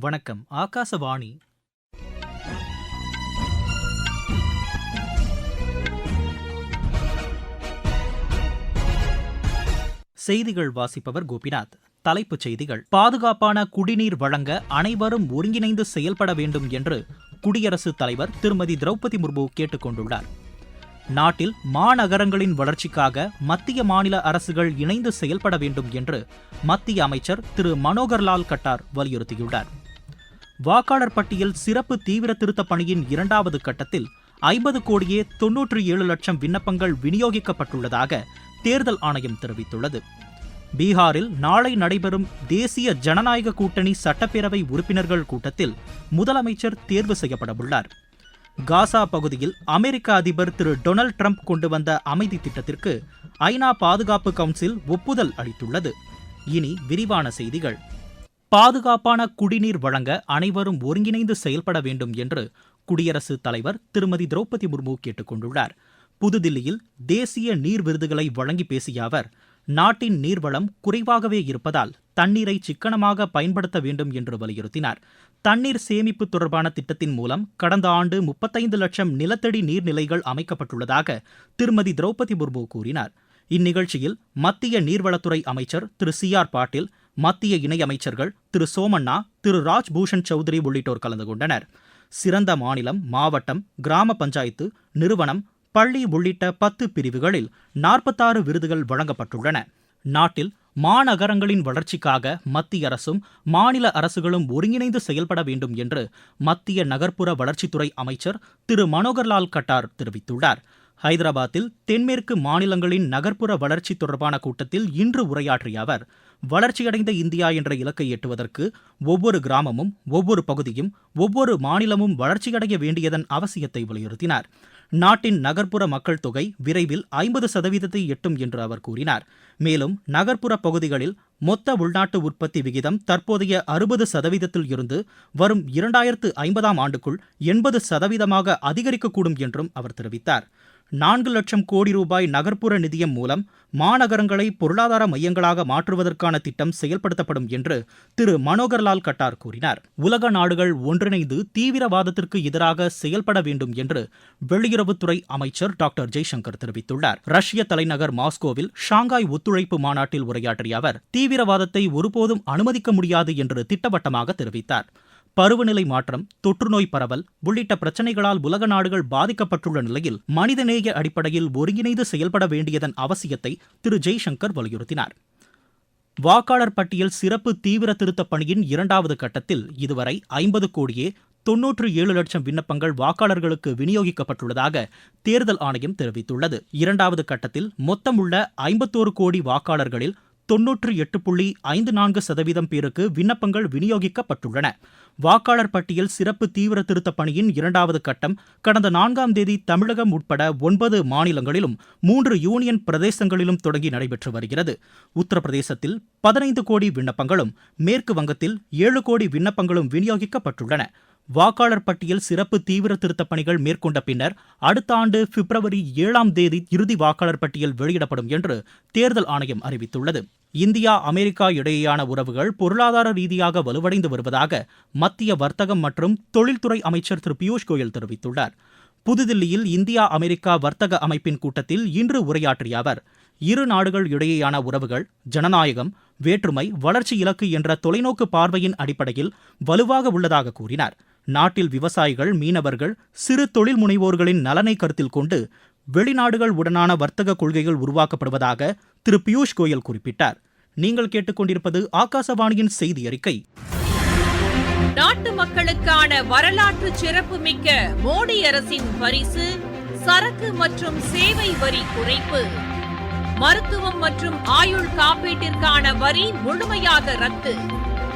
வணக்கம். ஆகாசவாணி. செய்திகள் வாசிப்பவர் கோபிநாத். தலைப்புச் செய்திகள். பாதுகாப்பான குடிநீர் வழங்க அனைவரும் ஒருங்கிணைந்து செயல்பட வேண்டும் என்று குடியரசுத் தலைவர் திருமதி திரௌபதி முர்மு கேட்டுக் கொண்டுள்ளார். நாட்டில் மாநகரங்களின் வளர்ச்சிக்காக மத்திய மாநில அரசுகள் இணைந்து செயல்பட வேண்டும் என்று மத்திய அமைச்சர் திரு. மனோகர்லால் கட்டார் வலியுறுத்தியுள்ளார். வாக்காளர் பட்டியல் சிறப்பு தீவிர திருத்தப் பணியின் இரண்டாவது கட்டத்தில் ஐம்பது கோடியே தொன்னூற்றி ஏழு லட்சம் விண்ணப்பங்கள் விநியோகிக்கப்பட்டுள்ளதாக தேர்தல் ஆணையம் தெரிவித்துள்ளது. பீகாரில் நாளை நடைபெறும் தேசிய ஜனநாயக கூட்டணி சட்டப்பேரவை உறுப்பினர்கள் கூட்டத்தில் முதலமைச்சர் தேர்வு செய்யப்படவுள்ளார். காசா பகுதியில் அமெரிக்க அதிபர் திரு டொனால்ட் ட்ரம்ப் கொண்டு வந்த அமைதி திட்டத்திற்கு ஐநா பாதுகாப்பு கவுன்சில் ஒப்புதல் அளித்துள்ளது. இனி விரிவான செய்திகள். பாதுகாப்பான குடிநீர் வழங்க அனைவரும் ஒருங்கிணைந்து செயல்பட வேண்டும் என்று குடியரசுத் தலைவர் திருமதி திரௌபதி முர்மு கேட்டுக் கொண்டுள்ளார். புதுதில்லியில் தேசிய நீர் விருதுகளை வழங்கி பேசிய அவர் நாட்டின் நீர்வளம் குறைவாகவே இருப்பதால் தண்ணீரை சிக்கனமாக பயன்படுத்த வேண்டும் என்று வலியுறுத்தினார். தண்ணீர் சேமிப்பு தொடர்பான திட்டத்தின் மூலம் கடந்த ஆண்டு முப்பத்தைந்து லட்சம் நிலத்தடி நீர்நிலைகள் அமைக்கப்பட்டுள்ளதாக திருமதி திரௌபதி முர்மு கூறினார். இந்நிகழ்ச்சியில் மத்திய நீர்வளத்துறை அமைச்சர் திரு சி ஆர் பாட்டீல் மத்திய இணையமைச்சர்கள் திரு சோமண்ணா திரு ராஜ்பூஷன் சௌத்ரி உள்ளிட்டோர் கலந்து கொண்டனர். சிறந்த மாநிலம் மாவட்டம் கிராம பஞ்சாயத்து நிறுவனம் பள்ளி உள்ளிட்ட பத்து பிரிவுகளில் நாற்பத்தாறு விருதுகள் வழங்கப்பட்டுள்ளன. நாட்டில் மாநகரங்களின் வளர்ச்சிக்காக மத்திய அரசும் மாநில அரசுகளும் ஒருங்கிணைந்து செயல்பட வேண்டும் என்று மத்திய நகர்ப்புற வளர்ச்சித்துறை அமைச்சர் திரு மனோகர்லால் கட்டார் தெரிவித்துள்ளார். ஹைதராபாத்தில் தென்மேற்கு மாநிலங்களின் நகர்ப்புற வளர்ச்சி தொடர்பான கூட்டத்தில் இன்று உரையாற்றிய அவர் வளர்ச்சியடைந்த இந்தியா என்ற இலக்கை எட்டுவதற்கு ஒவ்வொரு கிராமமும் ஒவ்வொரு பகுதியும் ஒவ்வொரு மாநிலமும் வளர்ச்சியடைய வேண்டியதன் அவசியத்தை வலியுறுத்தினார். நாட்டின் நகர்ப்புற மக்கள் தொகை விரைவில் ஐம்பது சதவீதத்தை எட்டும் என்று அவர் கூறினார். மேலும் நகர்ப்புற பகுதிகளில் மொத்த உள்நாட்டு உற்பத்தி விகிதம் தற்போதைய அறுபது சதவீதத்தில் இருந்து வரும் இரண்டாயிரத்து ஐம்பதாம் ஆண்டுக்குள் எண்பது சதவீதமாக அதிகரிக்கக்கூடும் என்றும் அவர் தெரிவித்தார். நான்கு லட்சம் கோடி ரூபாய் நகர்ப்புற நிதியம் மூலம் மாநகரங்களை பொருளாதார மையங்களாக மாற்றுவதற்கான திட்டம் செயல்படுத்தப்படும் என்று திரு மனோகர்லால் கட்டார் கூறினார். உலக நாடுகள் ஒன்றிணைந்து தீவிரவாதத்திற்கு எதிராக செயல்பட வேண்டும் என்று வெளியுறவுத்துறை அமைச்சர் டாக்டர் ஜெய்சங்கர் தெரிவித்துள்ளார். ரஷ்ய தலைநகர் மாஸ்கோவில் ஷாங்காய் ஒத்துழைப்பு மாநாட்டில் உரையாற்றிய அவர் தீவிரவாதத்தை ஒருபோதும் அனுமதிக்க முடியாது என்று திட்டவட்டமாக தெரிவித்தார். பருவநிலை மாற்றம் தொற்றுநோய் பரவல் உள்ளிட்ட பிரச்சினைகளால் உலக நாடுகள் பாதிக்கப்பட்டுள்ள நிலையில் மனிதநேய அடிப்படையில் ஒருங்கிணைந்து செயல்பட வேண்டியதன் அவசியத்தை திரு. ஜெய்சங்கர் வலியுறுத்தினார். வாக்காளர் பட்டியல் சிறப்பு தீவிர திருத்தப் பணியின் இரண்டாவது கட்டத்தில் இதுவரை ஐம்பது கோடியே தொன்னூற்று ஏழு லட்சம் விண்ணப்பங்கள் வாக்காளர்களுக்கு விநியோகிக்கப்பட்டுள்ளதாக தேர்தல் ஆணையம் தெரிவித்துள்ளது. இரண்டாவது கட்டத்தில் மொத்தம் உள்ள ஐம்பத்தோரு கோடி வாக்காளர்களில் தொன்னூற்று எட்டு புள்ளி ஐந்து நான்கு சதவீதம் பேருக்கு விண்ணப்பங்கள் விநியோகிக்கப்பட்டுள்ளன. வாக்காளர் பட்டியல் சிறப்பு தீவிர திருத்தப் பணியின் இரண்டாவது கட்டம் கடந்த நான்காம் தேதி தமிழகம் உட்பட ஒன்பது மாநிலங்களிலும் மூன்று யூனியன் பிரதேசங்களிலும் தொடங்கி நடைபெற்று வருகிறது. உத்தரப்பிரதேசத்தில் பதினைந்து கோடி விண்ணப்பங்களும் மேற்கு வங்கத்தில் ஏழு கோடி விண்ணப்பங்களும் விநியோகிக்கப்பட்டுள்ளன. வாக்காளர் பட்டியல் சிறப்பு தீவிர திருத்தப் பணிகள் மேற்கொண்ட பின்னர் அடுத்த ஆண்டு பிப்ரவரி ஏழாம் தேதி இறுதி வாக்காளர் பட்டியல் வெளியிடப்படும் என்று தேர்தல் ஆணையம் அறிவித்துள்ளது. இந்தியா அமெரிக்கா இடையேயான உறவுகள் பொருளாதார ரீதியாக வலுவடைந்து வருவதாக மத்திய வர்த்தகம் மற்றும் தொழில்துறை அமைச்சர் திரு பியூஷ் கோயல் தெரிவித்துள்ளார். புதுதில்லியில் இந்தியா அமெரிக்கா வர்த்தக அமைப்பின் கூட்டத்தில் இன்று உரையாற்றிய அவர் இரு நாடுகள் இடையேயான உறவுகள் ஜனநாயகம் வேற்றுமை வளர்ச்சி இலக்கு என்ற தொலைநோக்கு பார்வையின் அடிப்படையில் வலுவாக உள்ளதாக கூறினார். நாட்டில் விவசாயிகள் மீனவர்கள் சிறு தொழில் முனைவோர்களின் நலனை கருத்தில் கொண்டு வெளிநாடுகள் உடனான வர்த்தக கொள்கைகள் உருவாக்கப்படுவதாக திரு பியூஷ் கோயல் குறிப்பிட்டார். நீங்கள் கேட்டுக்கொண்டிருப்பது ஆகாசவாணியின் செய்தி அறிக்கை. நாட்டு மக்களுக்கான வரலாற்று சிறப்புமிக்க மோடி அரசின் பரிசு சரக்கு மற்றும் சேவை வரி குறைப்பு. மருத்துவம் மற்றும் ஆயுள் காப்பீட்டிற்கான வரி முழுமையாக ரத்து.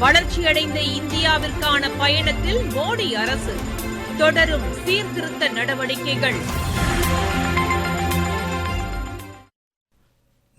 வளர்ச்சியடைந்த இந்தியாவிற்கான பயணத்தில் மோடி அரசு. தொடரும் சீர்திருத்த நடவடிக்கைகள்.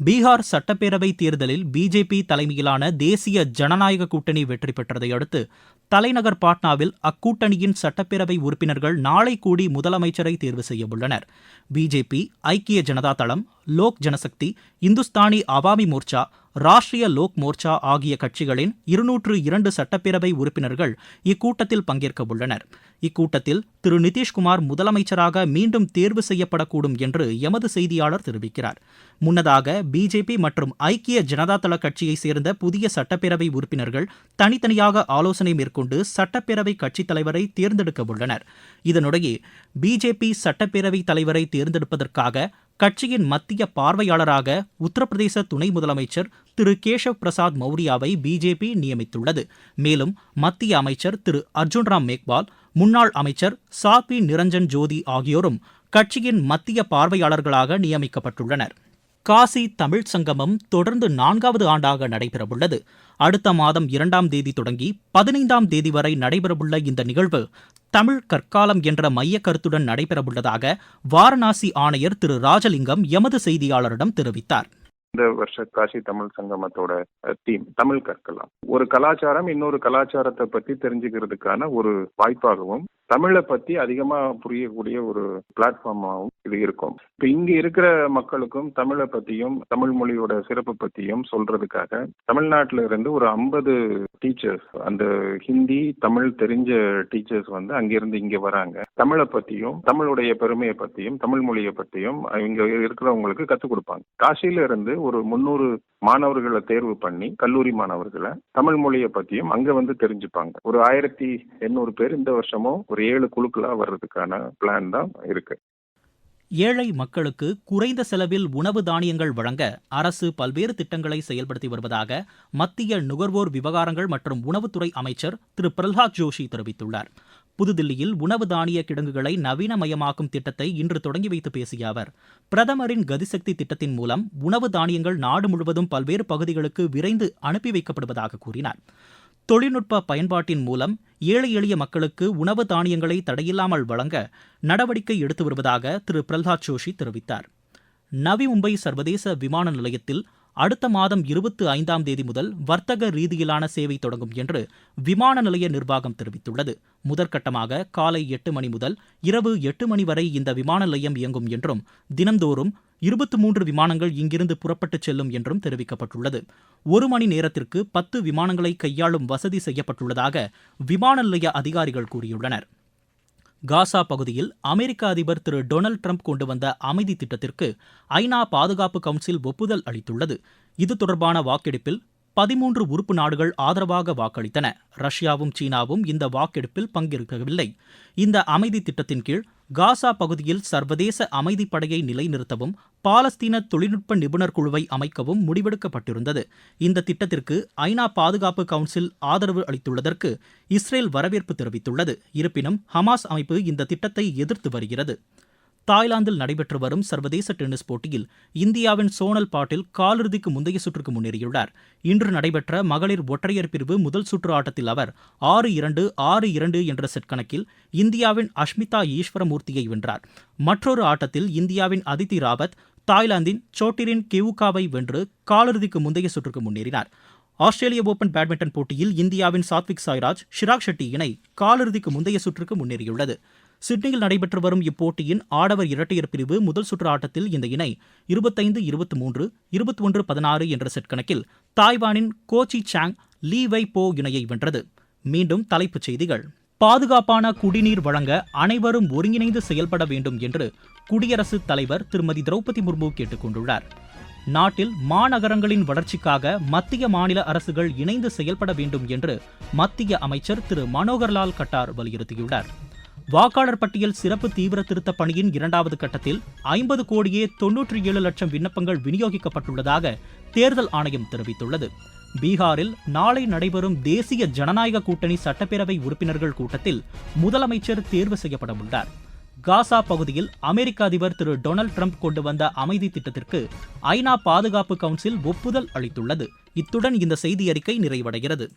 பீகார் சட்டப்பேரவை தேர்தலில் பிஜேபி தலைமையிலான தேசிய ஜனநாயக கூட்டணி வெற்றி பெற்றதை அடுத்து தலைநகர் பாட்னாவில் அக்கூட்டணியின் சட்டப்பேரவை உறுப்பினர்கள் நாளை கூடி முதலமைச்சரை தேர்வு செய்ய உள்ளனர். பிஜேபி ஐக்கிய ஜனதா தளம் லோக் ஜனசக்தி இந்துஸ்தானி அவாமி மோர்ச்சா ராஷ்டிரிய லோக் மோர்ச்சா ஆகிய கட்சிகளின் இருநூற்று இரண்டு சட்டப்பேரவை உறுப்பினர்கள் இக்கூட்டத்தில் பங்கேற்க உள்ளனர் இக்கூட்டத்தில் திரு நிதிஷ்குமார் முதலமைச்சராக மீண்டும் தேர்வு செய்யப்படக்கூடும் என்று எமது செய்தியாளர் தெரிவிக்கிறார். முன்னதாக பிஜேபி மற்றும் ஐக்கிய ஜனதாதள கட்சியைச் சேர்ந்த புதிய சட்டப்பேரவை உறுப்பினர்கள் தனித்தனியாக ஆலோசனை மேற்கொண்டு சட்டப்பேரவை கட்சித் தலைவரை தேர்ந்தெடுக்க உள்ளனர் இதனிடையே பிஜேபி சட்டப்பேரவை தலைவரை தேர்ந்தெடுப்பதற்காக கட்சியின் மத்திய பார்வையாளராக உத்தரப்பிரதேச துணை முதலமைச்சர் திரு கேஷவ் பிரசாத் மௌரியாவை பிஜேபி நியமித்துள்ளது. மேலும் மத்திய அமைச்சர் திரு அர்ஜுன் ராம் மேக்வால் முன்னாள் அமைச்சர் சாத்வி நிரஞ்சன் ஜோதி ஆகியோரும் கட்சியின் மத்திய பார்வையாளர்களாக நியமிக்கப்பட்டுள்ளனர். காசி தமிழ் சங்கமம் தொடர்ந்து நான்காவது ஆண்டாக நடைபெறவுள்ளது. அடுத்த மாதம் இரண்டாம் தேதி தொடங்கி பதினைந்தாம் தேதி வரை நடைபெறவுள்ள இந்த நிகழ்வு தமிழ் கற்காலம் என்ற மைய கருத்துடன் நடைபெறவுள்ளதாக வாரணாசி ஆணையர் திரு ராஜலிங்கம் எமது செய்தியாளரிடம் தெரிவித்தார். இந்த வருஷ காசி தமிழ் சங்கமத்தோட தீம் தமிழ் கற்கலாம். ஒரு கலாச்சாரம் இன்னொரு கலாச்சாரத்தை பத்தி தெரிஞ்சுக்கிறதுக்கான ஒரு வாய்ப்பாகவும் தமிழை பத்தி அதிகமா புரியக்கூடிய ஒரு பிளாட்ஃபார்மாகவும் இது இருக்கும். இப்ப இங்க இருக்கிற மக்களுக்கும் தமிழை பத்தியும் தமிழ் மொழியோட சிறப்பு பத்தியும் சொல்றதுக்காக தமிழ்நாட்டில இருந்து ஒரு ஐம்பது டீச்சர்ஸ் அந்த ஹிந்தி தமிழ் தெரிஞ்ச டீச்சர்ஸ் வந்து அங்கிருந்து இங்க வராங்க. தமிழை பத்தியும் தமிழுடைய பெருமையை பத்தியும் தமிழ் மொழியை பத்தியும் இங்க இருக்கிறவங்களுக்கு கத்துக் கொடுப்பாங்க. காசியில இருந்து ஒரு முன்னூறு மாணவர்களை தேர்வு பண்ணி கல்லூரி மாணவர்களை தமிழ் மொழியை பத்தியும் அங்க வந்து தெரிஞ்சுப்பாங்க. ஒரு ஆயிரத்தி எண்ணூறு பேர் இந்த வருஷமும் ஒரு ஏழு குழுக்களா வர்றதுக்கான பிளான் தான் இருக்கு. ஏழை மக்களுக்கு குறைந்த செலவில் உணவு தானியங்கள் வழங்க அரசு பல்வேறு திட்டங்களை செயல்படுத்தி வருவதாக மத்திய நுகர்வோர் விவகாரங்கள் மற்றும் உணவுத்துறை அமைச்சர் திரு. பிரல்ஹாத் ஜோஷி தெரிவித்துள்ளார். புதுதில்லியில் உணவு தானிய கிடங்குகளை நவீனமயமாக்கும் திட்டத்தை இன்று தொடங்கி வைத்து பேசிய அவர் பிரதமரின் கதிசக்தி திட்டத்தின் மூலம் உணவு தானியங்கள் நாடு முழுவதும் பல்வேறு பகுதிகளுக்கு விரைந்து அனுப்பி வைக்கப்படுவதாக கூறினார். தொழில்நுட்ப பயன்பாட்டின் மூலம் ஏழை எளிய மக்களுக்கு உணவு தானியங்களை தடையில்லாமல் வழங்க நடவடிக்கை எடுத்து வருவதாக திரு. பிரல்ஹாத் ஜோஷி தெரிவித்தார். நவி மும்பை சர்வதேச விமான நிலையத்தில் அடுத்த மாதம் இருபத்தி ஐந்தாம் தேதி முதல் வர்த்தக ரீதியிலான சேவை தொடங்கும் என்று விமான நிலைய நிர்வாகம் தெரிவித்துள்ளது. முதற்கட்டமாக காலை எட்டு மணி முதல் இரவு எட்டு மணி வரை இந்த விமான நிலையம் இயங்கும் என்றும் தினந்தோறும் இருபத்தி மூன்று விமானங்கள் இங்கிருந்து புறப்பட்டுச் செல்லும் என்றும் தெரிவிக்கப்பட்டுள்ளது. ஒரு மணி நேரத்திற்கு பத்து விமானங்களை கையாளும் வசதி செய்யப்பட்டுள்ளதாக விமான நிலைய அதிகாரிகள் கூறியுள்ளனர். காசா பகுதியில் அமெரிக்க அதிபர் திரு டொனால்டு ட்ரம்ப் கொண்டு வந்த அமைதி திட்டத்திற்கு ஐநா பாதுகாப்பு கவுன்சில் ஒப்புதல் அளித்துள்ளது. இது தொடர்பான வாக்கெடுப்பில் பதிமூன்று உறுப்பு நாடுகள் ஆதரவாக வாக்களித்தன. ரஷ்யாவும் சீனாவும் இந்த வாக்கெடுப்பில் பங்கேற்கவில்லை. இந்த அமைதி திட்டத்தின் கீழ் காசா பகுதியில் சர்வதேச அமைதி படையை நிலைநிறுத்தவும் பாலஸ்தீன தொழில்நுட்ப நிபுணர் குழுவை அமைக்கவும் முடிவெடுக்கப்பட்டிருந்தது. இந்த திட்டத்திற்கு ஐநா பாதுகாப்பு கவுன்சில் ஆதரவு அளித்துள்ளதற்கு இஸ்ரேல் வரவேற்பு தெரிவித்துள்ளது. இருப்பினும் ஹமாஸ் அமைப்பு இந்த திட்டத்தை எதிர்த்து வருகிறது. தாய்லாந்தில் நடைபெற்று வரும் சர்வதேச டென்னிஸ் போட்டியில் இந்தியாவின் சோனல் பாட்டில் காலிறுதிக்கு முந்தைய சுற்றுக்கு முன்னேறியுள்ளார். இன்று நடைபெற்ற மகளிர் ஒற்றையர் பிரிவு முதல் சுற்று ஆட்டத்தில் அவர் ஆறு இரண்டு ஆறு இரண்டு என்ற செட் கணக்கில் இந்தியாவின் அஷ்மிதா ஈஸ்வரமூர்த்தியை வென்றார். மற்றொரு ஆட்டத்தில் இந்தியாவின் அதிதி ராவத் தாய்லாந்தின் சோட்டிரின் கிவுகாவை வென்று காலிறுதிக்கு முந்தைய சுற்றுக்கு முன்னேறினார். ஆஸ்திரேலிய ஓபன் பேட்மிண்டன் போட்டியில் இந்தியாவின் சாத்விக் சாய்ராஜ் ஷிராக் ஷெட்டி இணை காலிறுதிக்கு முந்தைய சுற்றுக்கு முன்னேறியுள்ளது. சிட்னியில் நடைபெற்று வரும் இப்போட்டியின் ஆடவர் இரட்டையர் பிரிவு முதல் சுற்று ஆட்டத்தில் இந்த இணை இருபத்தைந்து இருபத்தி மூன்று இருபத்தி ஒன்று பதினாறு என்ற செட் கணக்கில் தாய்வானின் கோச்சி சாங் லீ வை போ இணையை வென்றது. மீண்டும் தலைப்புச் செய்திகள். பாதுகாப்பான குடிநீர் வழங்க அனைவரும் ஒருங்கிணைந்து செயல்பட வேண்டும் என்று குடியரசுத் தலைவர் திருமதி திரௌபதி முர்மு கேட்டுக்கொண்டுள்ளார் நாட்டில் மாநகரங்களின் வளர்ச்சிக்காக மத்திய மாநில அரசுகள் இணைந்து செயல்பட வேண்டும் என்று மத்திய அமைச்சர் திரு மனோகர்லால் கட்டார் வலியுறுத்தியுள்ளார். வாக்காளர் பட்டியல் சிறப்பு தீவிர திருத்த பணியின் இரண்டாவது கட்டத்தில் ஐம்பது கோடியே தொன்னூற்றி ஏழு லட்சம் விண்ணப்பங்கள் விநியோகிக்கப்பட்டுள்ளதாக தேர்தல் ஆணையம் தெரிவித்துள்ளது. பீகாரில் நாளை நடைபெறும் தேசிய ஜனநாயக கூட்டணி சட்டப்பேரவை உறுப்பினர்கள் கூட்டத்தில் முதலமைச்சர் தேர்வு செய்யப்பட உள்ளார். காசா பகுதியில் அமெரிக்க அதிபர் திரு டொனால்ட் ட்ரம்ப் கொண்டு வந்த அமைதி திட்டத்திற்கு ஐநா பாதுகாப்பு கவுன்சில் ஒப்புதல் அளித்துள்ளது. இத்துடன் இந்த செய்தி அறிக்கை நிறைவடைகிறது.